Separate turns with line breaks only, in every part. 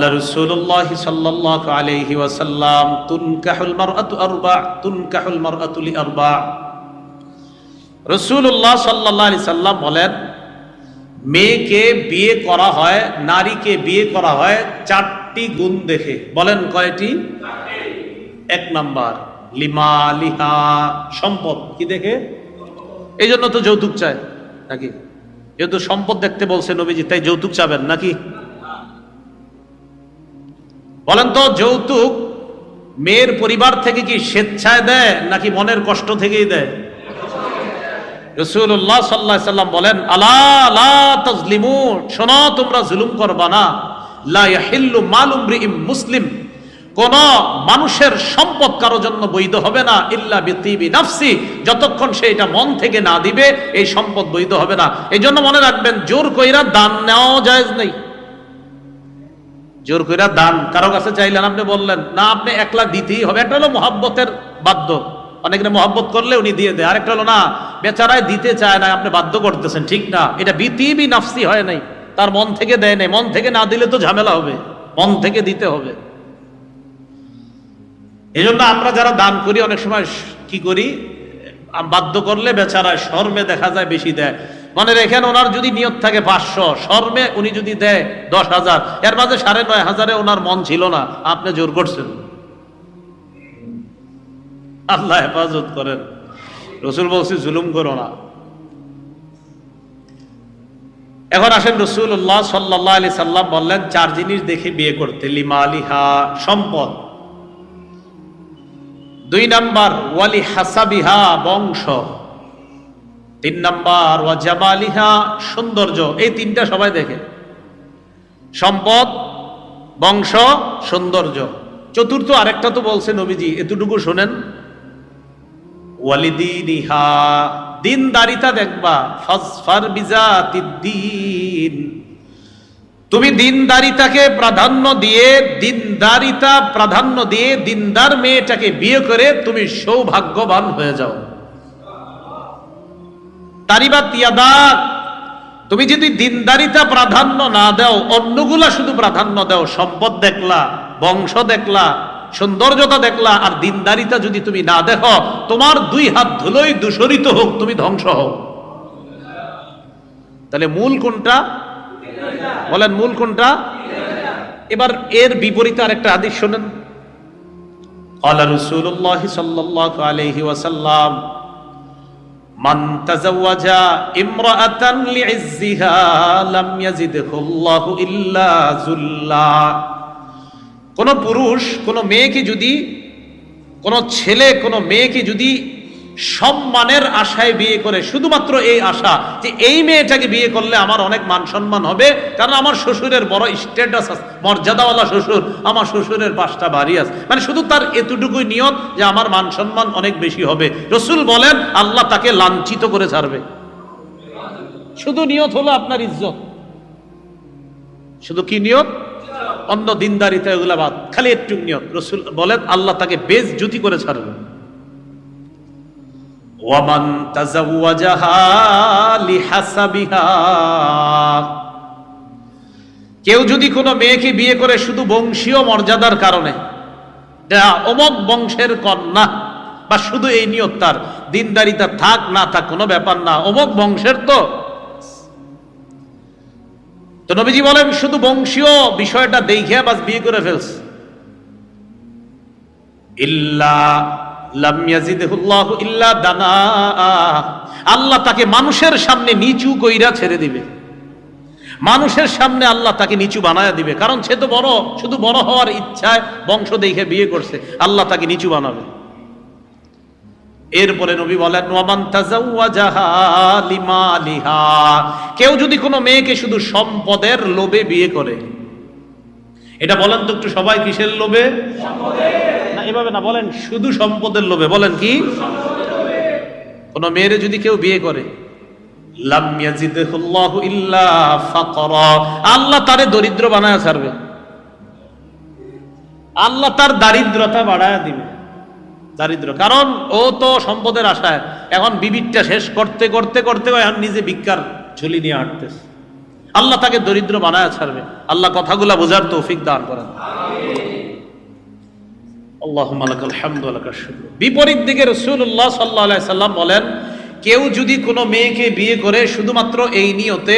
قال رسول الله صلى الله عليه وسلم تنكح المرأة أربع تنكح المرأة لأربع রসুল্লাহ সাল্লাহ আলি সাল্লাম বলেন মেয়েকে বিয়ে করা হয় নারীকে বিয়ে করা হয় চারটি গুণ দেখে বলেন কয়টি এক নাম্বার লিমা লিহা সম্পদ কি দেখে এই জন্য তো যৌতুক চায় নাকি যেহেতু সম্পদ দেখতে বলছে নবীজি তাই যৌতুক চাবেন নাকি বলেন তো, যৌতুক মেয়ের পরিবার থেকে কি স্বেচ্ছায় দেয়, নাকি মনের কষ্ট থেকেই দেয়? রসুল্লাহ সাল্লাহ সাল্লাম বলেন, আলা, লা তাজলিমু শোনো, তোমরা জুলুম করবা না। লা ইয়াহিল্লু মালুম রিইম মুসলিম। কোন মানুষের সম্পদ কারও জন্য বৈধ হবে না, ইল্লা বিতিবি নাফসি। যতক্ষণ সে এটা মন থেকে না দিবে, এই সম্পদ বৈধ হবে না। এই জন্য মনে রাখবেন, জোর কইরা দান নেওয়াও জায়েজ নেই। জোর কইরা দান। কারও কাছে চাইলেন, আপনি বললেন, না, আপনি একলা দিতেই হবে। একটা হলো মহাব্বতের বাধ্য। অনেকে মহব্বত করলে উনি দিয়ে দেয়। আরেকটা হলো, না, বেচারায় দিতে চায় না, আপনি বাধ্য করতেছেন। ঠিক না। এটা বিতিবি নাফসি হয় নাই। তার মন থেকে দেয় নাই। মন থেকে না দিলে তো ঝামেলা হবে। মন থেকে দিতে হবে। এই জন্য আমরা যারা দান করি, অনেক সময় কি করি? বাধ্য করলে বেচারায় শর্মে দেখা যায়, বেশি দেয়। মনে রেখেন, ওনার যদি নিয়ত থাকে পাঁচশো, শর্মে উনি যদি দেয় দশ হাজার, এর মাঝে সাড়ে নয় হাজারে ওনার মন ছিল না, আপনি জোর করছেন। আল্লাহ হেফাজত করেন। রসুল বলছি, জুলুম করো না। এখন আসেন রসুল্লাহ সাল্লাহ আলি সাল্লাম বললেন, চার জিনিস দেখে বিয়ে করতে লিমা আলিহা সম্পদ। দুই নাম্বার, ওয়ালি হাসাবিহা, বংশ। তিন নাম্বার, ওয়া জামালিহা সৌন্দর্য, এই তিনটা সবাই দেখে। সম্পদ, বংশ, সৌন্দর্য। চতুর্থ আরেকটা তো বলছে নবীজি, এতটুকু শোনেন। ওয়ালিদিনিহা, দিনদারিতা দেখবা ফসফার বিজাতিদ্দিন। তুমি দিনদারিতাকে প্রাধান্য দিয়ে, দিনদারিতা প্রাধান্য দিয়ে দিনদার মেয়েটাকে বিয়ে করে তুমি সৌভাগ্যবান হয়ে যাও। তুমি যদি দিনদারিতা প্রাধান্য না দাও, অন্যগুলা শুধু প্রাধান্য দাও, সম্পদ দেখলা, বংশ দেখলা, সৌন্দর্যতা দেখলা, আর দিনদারিতা যদি তুমি না দেখো, তোমার দুই হাত ধুলোই দূষরিত হোক, তুমি ধ্বংস হও। তাহলে মূল কোনটা? বলেন মূল কোনটা? এবার এর বিপরীতে আরেকটা আদেশ শোনেন। আল্লাহ রসুল্লাহ সাল্লাহ আলহি ওয়াসাল্লাম মান তাজাওয়াজা ইমরাআতান লিইজ্জিহা লাম ইয়াজিদহুল্লাহু ইল্লা যুল্লা। কোন পুরুষ, কোন মেয়েকে যদি, কোন ছেলে, কোন মেয়েকে যদি সম্মানের আশায় বিয়ে করে, শুধুমাত্র এই আশা যে এই মেয়েটাকে বিয়ে করলে আমার অনেক মান সম্মান হবে, কারণ আমার শ্বশুরের বড় স্ট্যাটাস আছে, মর্যাদাওয়ালা শ্বশুর, আমার শ্বশুরের পাঁচটা বাড়ি আছে। মানে শুধু তার এতটুকুই নিয়ত যে আমার মান সম্মান অনেক বেশি হবে। রসুল বলেন, আল্লাহ তাকে লাঞ্ছিত করে ছাড়বে। শুধু নিয়ত হলো আপনার ইজ্জত। শুধু কি নিয়ত? অন্য দিনদারিতে এগুলা বাদ, খালি একটু নিয়ত। রসুল বলেন, আল্লাহ তাকে বেশ জুতি করে ছাড়বে। ওয়ামান কেউ যদি কোনো মেয়েকে বিয়ে করে শুধু বংশীয় মর্যাদার কারণে অমক বংশের কন্যা, বা শুধু এই নিয়ত তার দিনদারিতা থাক না থাক, কোনো ব্যাপার না, অমক বংশের তো। তো নবীজি বলেন, শুধু বংশীয় বিষয়টা দেখে বাস বিয়ে করে ফেলছে। ইল্লা আল্লাহ তাকে মানুষের সামনে নিচু কইরা ছেড়ে দিবে। মানুষের সামনে আল্লাহ তাকে নিচু বানায় দিবে। কারণ সে তো বড়, শুধু বড় হওয়ার ইচ্ছায় বংশ দেখে বিয়ে করছে। আল্লাহ তাকে নিচু বানাবে। এরপরে নবী বলেন কেউ যদি কোনো মেয়েকে শুধু সম্পদের লোভে বিয়ে করে, এটা বলেন তো একটু সবাই কিসের লোভে? এভাবে না বলেন, শুধু সম্পদের লোভে। বলেন কি? কোন মেয়েরে যদি কেউ বিয়ে করে আল্লাহ তারে দরিদ্র বানায় ছাড়বে। আল্লাহ তার দারিদ্রতা বাড়ায় দিবে। দারিদ্র। কারণ ও তো সম্পদের আশায়। এখন বিবিরটা শেষ করতে করতে করতে এখন নিজে ভিক্ষার ঝুলি নিয়ে হাঁটতেছে। আল্লাহ তাকে দরিদ্র বানায় ছাড়বে। আল্লাহ কথাগুলা বোঝার তৌফিক দান করেন। বিপরীত দিকে রসুল্লাহ সাল্লাহ সাল্লাম বলেন, কেউ যদি কোনো মেয়েকে বিয়ে করে শুধুমাত্র এই নিয়তে,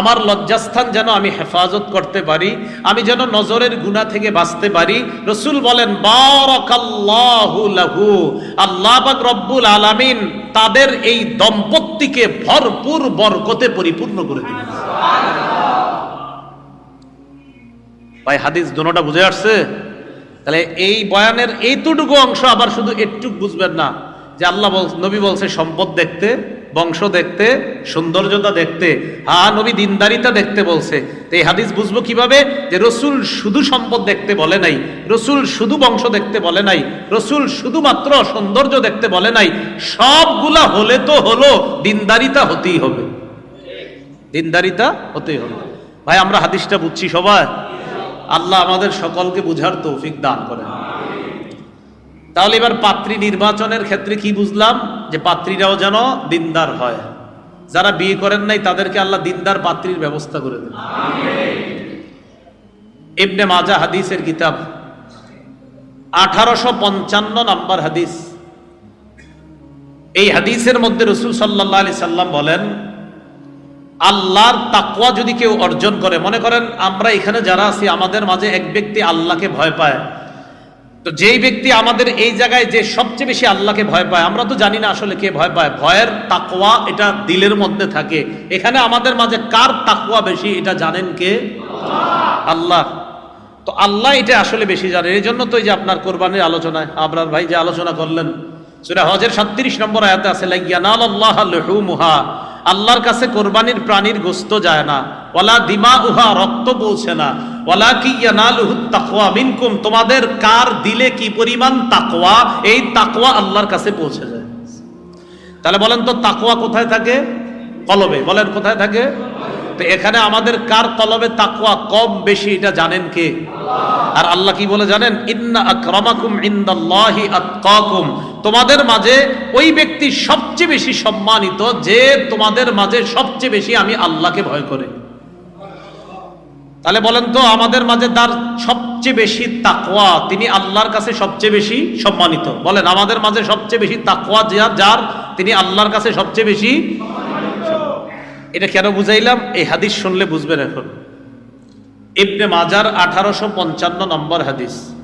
আমার লজ্জাস্থান যেন আমি হেফাজত করতে পারি, আমি যেন নজরের গুণা থেকে বাঁচতে পারি, রসুল বলেন লাহু। আল্লাহ রব্বুল আলামিন তাদের এই দম্পতিকে ভরপুর বরকতে পরিপূর্ণ করে দিবেন ভাই, হাদিস দোনোটা বুঝে আসছে? তাহলে এই বয়ানের এইটুকু অংশ আবার শুধু একটু বুঝবেন না যে আল্লাহ নবী বলছে সম্পদ দেখতে, বংশ দেখতে, সৌন্দর্যতা দেখতে, হা, নবী দিনদারিতা দেখতে বলছে। তো এই হাদিস বুঝব কীভাবে? যে রসুল শুধু সম্পদ দেখতে বলে নাই, রসুল শুধু বংশ দেখতে বলে নাই, রসুল শুধুমাত্র সৌন্দর্য দেখতে বলে নাই, সবগুলা হলে তো হলো দিনদারিতা হতেই হবে। দিনদারিতা হতেই হবে। ভাই, আমরা হাদিসটা বুঝছি সবাই। আল্লাহ আমাদের সকলকে বুঝার তৌফিক দান করেন। তাহলে এবার পাত্রী নির্বাচনের ক্ষেত্রে কি বুঝলাম? যে পাত্রীরাও যেন দিনদার হয়। যারা বিয়ে করেন নাই, তাদেরকে আল্লাহ দিনদার পাত্রীর ব্যবস্থা করে দেন। ইবনে মাজা হাদিসের কিতাব, আঠারোশো পঞ্চান্ন নাম্বার হাদিস। এই হাদিসের মধ্যে রসুল সাল্লাহ আলি সাল্লাম বলেন আল্লাহর তাকুয়া যদি কেউ অর্জন করে, মনে করেন আমরা এখানে যারা আছি, আমাদের মাঝে এক ব্যক্তি আল্লাহকে ভয় পায়। তো যেই ব্যক্তি আমাদের এই জায়গায় যে সবচেয়ে বেশি আল্লাহকে ভয় পায়, আমরা তো জানি না আসলে কে ভয় পায়। ভয়ের তাকওয়া এটা দিলের মধ্যে থাকে। এখানে আমাদের মাঝে কার তাকওয়া বেশি, এটা জানেন কে? আল্লাহ। তো আল্লাহ এটা আসলে বেশি জানেন এই জন্য তো এই যে আপনার কোরবানির আলোচনায়, আবরার ভাই যে আলোচনা করলেন সেটা হজের সাতত্রিশ নম্বর আয়াতে আছে লাইয়ানাল আল্লাহ লুহুমুহা। আল্লাহর কাছে কোরবানির প্রাণীর গোস্ত যায় না। ওয়ালা দিমা উহা রক্ত পৌঁছে না। ওয়ালা কি তাকওয়া মিনকুম, তোমাদের কার দিলে কি পরিমাণ তাকওয়া? এই তাকওয়া আল্লাহর কাছে পৌঁছে যায়। তাহলে বলেন তো তাকওয়া কোথায় থাকে? কলবে। বলেন কোথায় থাকে? তো এখানে আমাদের কার কলবে তাকওয়া কম বেশি, এটা জানেন কে? আর আল্লাহ কি বলে জানেন? তোমাদের মাঝে ওই ব্যক্তি সবচেয়ে বেশি সম্মানিত যে তোমাদের মাঝে সবচেয়ে বেশি আমি আল্লাহকে ভয় করে। তাহলে বলেন তো, আমাদের মাঝে তার সবচেয়ে বেশি তাকওয়া, তিনি আল্লাহর কাছে সবচেয়ে বেশি সম্মানিত। বলেন, আমাদের মাঝে সবচেয়ে বেশি তাকওয়া যার যার তিনি আল্লাহর কাছে সবচেয়ে বেশি এটা কেন বুঝাইলাম? এই হাদিস শুনলে বুঝবেন এখন। ইবনে মাজার আঠারোশো পঞ্চান্ন নম্বর হাদিস।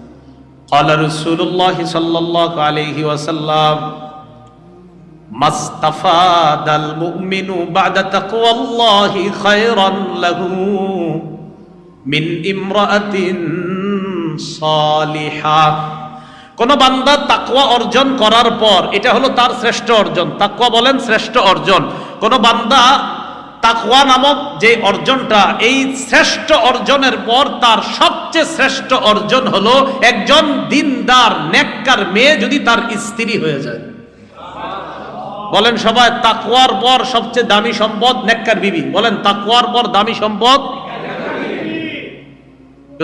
قال رسول الله صلى الله عليه وسلم ما استفاد المؤمن بعد تقوى الله خيرا له من امرأة صالحة কোন বান্দা তাকওয়া অর্জন করার পর এটা হলো তার শ্রেষ্ঠ অর্জন তাকওয়া বলেন শ্রেষ্ঠ অর্জন কোন বান্দা তাকওয়া নামক যে অর্জনটা, এই শ্রেষ্ঠ অর্জনের পর তার সবচেয়ে শ্রেষ্ঠ অর্জন হলো একজন দিনদার, নেককার মেয়ে যদি তার স্ত্রী হয়ে যায়। বলেন সবাই, তাকওয়ার পর সবচেয়ে দামি সম্পদ নেককার বিবি। বলেন, তাকওয়ার পর দামি সম্পদ?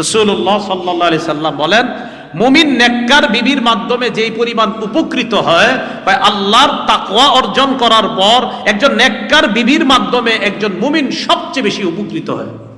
রসুল্লাহ সাল্লাহ সাল্লাম বলেন মুমিন নেককার বিবির মাধ্যমে যেই পরিমাণ উপকৃত হয় বা আল্লাহর তাকওয়া অর্জন করার পর একজন নেককার বিবির মাধ্যমে একজন মুমিন সবচেয়ে বেশি উপকৃত হয়।